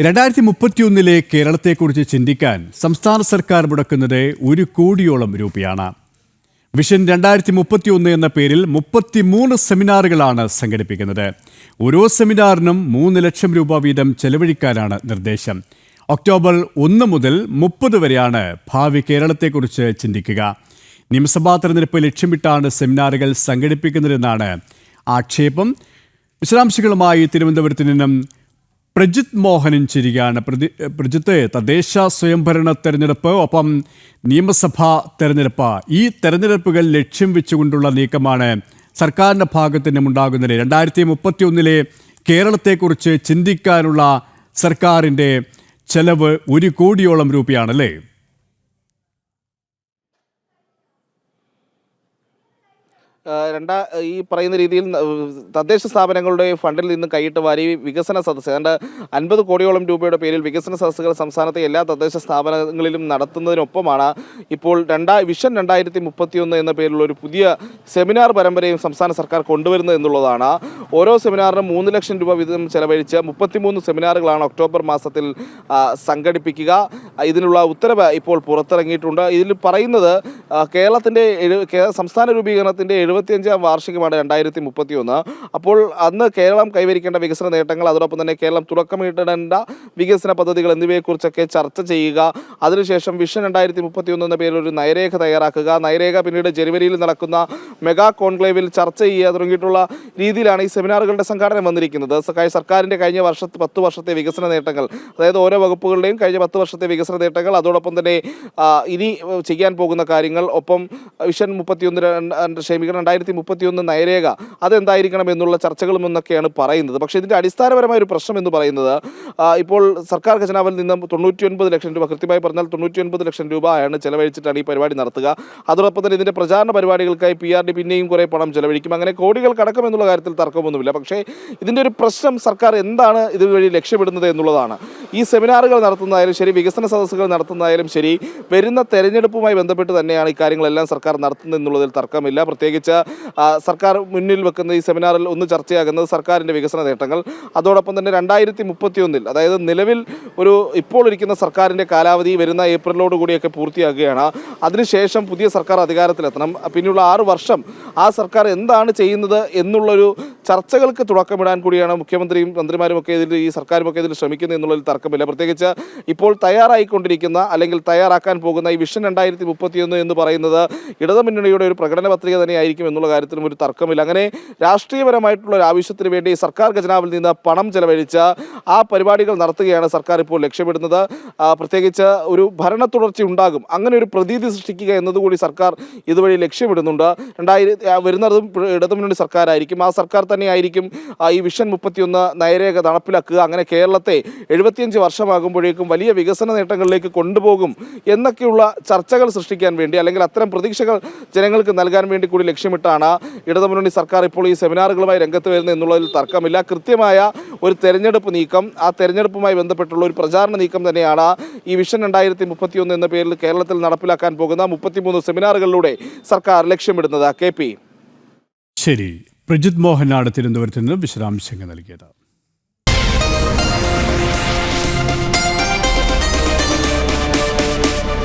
രണ്ടായിരത്തി മുപ്പത്തിയൊന്നിലെ കേരളത്തെക്കുറിച്ച് ചിന്തിക്കാൻ സംസ്ഥാന സർക്കാർ മുടക്കുന്നത് ഒരു കോടിയോളം രൂപയാണ്. വിഷൻ രണ്ടായിരത്തി മുപ്പത്തിയൊന്ന് എന്ന പേരിൽ മുപ്പത്തിമൂന്ന് സെമിനാറുകളാണ് സംഘടിപ്പിക്കുന്നത്. ഓരോ സെമിനാറിനും മൂന്ന് ലക്ഷം രൂപ വീതം ചെലവഴിക്കാനാണ് നിർദ്ദേശം. ഒക്ടോബർ ഒന്ന് മുതൽ മുപ്പത് വരെയാണ് ഭാവി കേരളത്തെക്കുറിച്ച് ചിന്തിക്കുക. നിയമസഭാ തെരഞ്ഞെടുപ്പ് ലക്ഷ്യമിട്ടാണ് സെമിനാറുകൾ സംഘടിപ്പിക്കുന്നതെന്നാണ് ആക്ഷേപം. വിശദാംശങ്ങളുമായി തിരുവനന്തപുരത്ത് നിന്നും പ്രജിത് മോഹനൻ ചിരികയാണ് പ്രതി പ്രജിത്ത് തദ്ദേശ സ്വയംഭരണ തെരഞ്ഞെടുപ്പ് ഒപ്പം നിയമസഭാ തെരഞ്ഞെടുപ്പ്. ഈ തെരഞ്ഞെടുപ്പുകൾ ലക്ഷ്യം വെച്ചുകൊണ്ടുള്ള നീക്കമാണ് സർക്കാരിന്റെ ഭാഗത്തു നിന്നും ഉണ്ടാകുന്നത്. രണ്ടായിരത്തി മുപ്പത്തി ഒന്നിലെ കേരളത്തെക്കുറിച്ച് ചിന്തിക്കാനുള്ള സർക്കാരിന്റെ ചെലവ് ഒരു കോടിയോളം രൂപയാണല്ലേ? രണ്ടാ ഈ പറയുന്ന രീതിയിൽ തദ്ദേശ സ്ഥാപനങ്ങളുടെ ഫണ്ടിൽ നിന്ന് കൈയിട്ട് വാരി വികസന സദസ്സ് ഏതാണ്ട് അൻപത് കോടിയോളം രൂപയുടെ പേരിൽ വികസന സദസ്സുകൾ സംസ്ഥാനത്തെ എല്ലാ തദ്ദേശ സ്ഥാപനങ്ങളിലും നടത്തുന്നതിനൊപ്പമാണ് ഇപ്പോൾ രണ്ടാ വിഷൻ രണ്ടായിരത്തി മുപ്പത്തിയൊന്ന് എന്ന പേരിലുള്ള ഒരു പുതിയ സെമിനാർ പരമ്പരയും സംസ്ഥാന സർക്കാർ കൊണ്ടുവരുന്നത് എന്നുള്ളതാണ്. ഓരോ സെമിനാറിനും മൂന്ന് ലക്ഷം രൂപ വീതം ചെലവഴിച്ച് മുപ്പത്തിമൂന്ന് സെമിനാറുകളാണ് ഒക്ടോബർ മാസത്തിൽ സംഘടിപ്പിക്കുക. ഇതിനുള്ള ഉത്തരവ് ഇപ്പോൾ പുറത്തിറങ്ങിയിട്ടുണ്ട്. ഇതിൽ പറയുന്നത് കേരളത്തിന്റെ സംസ്ഥാന രൂപീകരണത്തിന്റെ എഴുപത്തിയഞ്ചാം വാർഷികമാണ് രണ്ടായിരത്തി മുപ്പത്തി ഒന്ന് അപ്പോൾ അന്ന് കേരളം കൈവരിക്കേണ്ട വികസന നേട്ടങ്ങൾ അതോടൊപ്പം തന്നെ കേരളം തുടക്കമിടേണ്ട വികസന പദ്ധതികൾ എന്നിവയെക്കുറിച്ചൊക്കെ ചർച്ച ചെയ്യുക. അതിനുശേഷം വിഷൻ രണ്ടായിരത്തി മുപ്പത്തി ഒന്ന് എന്ന പേരിൽ ഒരു നയരേഖ തയ്യാറാക്കുക. നയരേഖ പിന്നീട് ജനുവരിയിൽ നടക്കുന്ന മെഗാ കോൺക്ലേവിൽ ചർച്ച ചെയ്യുക തുടങ്ങിയിട്ടുള്ള രീതിയിലാണ് ഈ സെമിനാറുകളുടെ സംഘാടനം വന്നിരിക്കുന്നത്. സർക്കാരിന്റെ കഴിഞ്ഞ വർഷത്തെ പത്ത് വർഷത്തെ വികസന നേട്ടങ്ങൾ അതായത് ഓരോ വകുപ്പുകളുടെയും കഴിഞ്ഞ പത്ത് വർഷത്തെ വികസന നേട്ടങ്ങൾ അതോടൊപ്പം തന്നെ ഇനി ചെയ്യാൻ പോകുന്ന കാര്യങ്ങൾ. ഒപ്പം വിഷൻ മുപ്പത്തിയൊന്ന് രണ്ട് ക്ഷമിക്കണം രണ്ടായിരത്തി മുപ്പത്തിയൊന്ന് നയരേഖ. അതെന്തായിരിക്കണം എന്നുള്ള ചർച്ചകളും എന്നൊക്കെയാണ് പറയുന്നത്. പക്ഷേ ഇതിന്റെ അടിസ്ഥാനപരമായ ഒരു പ്രശ്നം എന്ന് പറയുന്നത് ഇപ്പോൾ സർക്കാർ ഖജനാവിൽ നിന്നും തൊണ്ണൂറ്റി ഒൻപത് ലക്ഷം രൂപ കൃത്യമായി പറഞ്ഞാൽ തൊണ്ണൂറ്റി ഒൻപത് ലക്ഷം രൂപയാണ് ചെലവഴിച്ചിട്ടാണ് ഈ പരിപാടി നടത്തുക. അതോടൊപ്പം തന്നെ ഇതിന്റെ പ്രചാരണ പരിപാടികൾക്കായി പി ആർ ഡി പിന്നെയും കുറേ പണം ചെലവഴിക്കും. അങ്ങനെ കോടികൾ കടക്കും എന്നുള്ള കാര്യത്തിൽ തർക്കമൊന്നുമില്ല. പക്ഷേ ഇതിന്റെ ഒരു പ്രശ്നം സർക്കാർ എന്താണ് ഇതുവഴി ലക്ഷ്യമിടുന്നത് എന്നുള്ളതാണ്. ഈ സെമിനാറുകൾ നടത്തുന്നതായാലും ശരി വികസന സദസ്സുകൾ നടത്തുന്നതായാലും ശരി വരുന്ന തെരഞ്ഞെടുപ്പുമായി ബന്ധപ്പെട്ട് തന്നെയാണ് ഇക്കാര്യങ്ങളെല്ലാം കാര്യങ്ങളെല്ലാം സർക്കാർ നടത്തുന്നത് എന്നുള്ളതിൽ തർക്കമില്ല. പ്രത്യേകിച്ച് സർക്കാർ മുന്നിൽ വെക്കുന്ന ഈ സെമിനാറിൽ ഒന്ന് ചർച്ചയാകുന്നത് സർക്കാരിന്റെ വികസന നേട്ടങ്ങൾ. അതോടൊപ്പം തന്നെ രണ്ടായിരത്തി മുപ്പത്തിയൊന്നിൽ അതായത് നിലവിൽ ഒരു ഇപ്പോൾ ഇരിക്കുന്ന സർക്കാരിന്റെ കാലാവധി വരുന്ന ഏപ്രിലോട് കൂടിയൊക്കെ പൂർത്തിയാകുകയാണ്. അതിനുശേഷം പുതിയ സർക്കാർ അധികാരത്തിലെത്തണം. പിന്നെയുള്ള ആറ് വർഷം ആ സർക്കാർ എന്താണ് ചെയ്യുന്നത് എന്നുള്ളൊരു ചർച്ചകൾക്ക് തുടക്കമിടാൻ കൂടിയാണ് മുഖ്യമന്ത്രിയും മന്ത്രിമാരും ഒക്കെ ഇതിൽ ഈ സർക്കാരും ഒക്കെ ഇതിൽ ശ്രമിക്കുന്നത് എന്നുള്ളതിൽ തർക്കമില്ല. പ്രത്യേകിച്ച് ഇപ്പോൾ തയ്യാറായിക്കൊണ്ടിരിക്കുന്ന അല്ലെങ്കിൽ തയ്യാറാക്കാൻ പോകുന്ന ഈ വിഷൻ രണ്ടായിരത്തി മുപ്പത്തിയൊന്ന് എന്ന് പറയുന്നത് ഇടതുമുന്നണിയുടെ ഒരു പ്രകടന പത്രിക തന്നെയായിരിക്കും എന്നുള്ള കാര്യത്തിലും ഒരു തർക്കമില്ല. അങ്ങനെ രാഷ്ട്രീയപരമായിട്ടുള്ള ഒരു ആവശ്യത്തിന് വേണ്ടി സർക്കാർ ഖജനാവിൽ നിന്ന് പണം ചെലവഴിച്ച് ആ പരിപാടികൾ നടത്തുകയാണ് സർക്കാർ ഇപ്പോൾ ലക്ഷ്യമിടുന്നത്. പ്രത്യേകിച്ച് ഒരു ഭരണ തുടർച്ച ഉണ്ടാകും. അങ്ങനെ ഒരു പ്രതീതി സൃഷ്ടിക്കുക എന്നതുകൂടി സർക്കാർ ഇതുവഴി ലക്ഷ്യമിടുന്നുണ്ട്. രണ്ടായിരത്തി വരുന്നതും ഇടതുമുന്നണി സർക്കാരായിരിക്കും. ആ സർക്കാർ തന്നെയായിരിക്കും ഈ വിഷൻ മുപ്പത്തിയൊന്ന് നയരേഖ നടപ്പിലാക്കുക. അങ്ങനെ കേരളത്തെ എഴുപത്തിയഞ്ച് വർഷമാകുമ്പോഴേക്കും വലിയ വികസന നേട്ടങ്ങളിലേക്ക് കൊണ്ടുപോകും എന്നൊക്കെയുള്ള ചർച്ചകൾ സൃഷ്ടിക്കാൻ വേണ്ടി അല്ലെങ്കിൽ അത്തരം പ്രതീക്ഷകൾ ജനങ്ങൾക്ക് നൽകാൻ വേണ്ടി കൂടി ലക്ഷ്യമിട്ടാണ് ഇടതുമുന്നണി സർക്കാർ ഇപ്പോൾ ഈ സെമിനാറുകളുമായി രംഗത്ത് വരുന്നത് എന്നുള്ളതിൽ തർക്കമില്ല. കൃത്യമായ ഒരു തെരഞ്ഞെടുപ്പ് നീക്കം ആ തെരഞ്ഞെടുപ്പുമായി ബന്ധപ്പെട്ടുള്ള ഒരു പ്രചാരണ നീക്കം തന്നെയാണ് ഈ വിഷൻ രണ്ടായിരത്തി മുപ്പത്തിയൊന്ന് എന്ന പേരിൽ കേരളത്തിൽ നടപ്പിലാക്കാൻ പോകുന്ന മുപ്പത്തിമൂന്ന് സെമിനാറുകളിലൂടെ സർക്കാർ ലക്ഷ്യമിടുന്നത്. കെ ശരി. പ്രജിത് മോഹനാണ് തിരുവനന്തപുരത്ത് നിന്ന് വിശദാംശങ്ങൾ നൽകിയത്.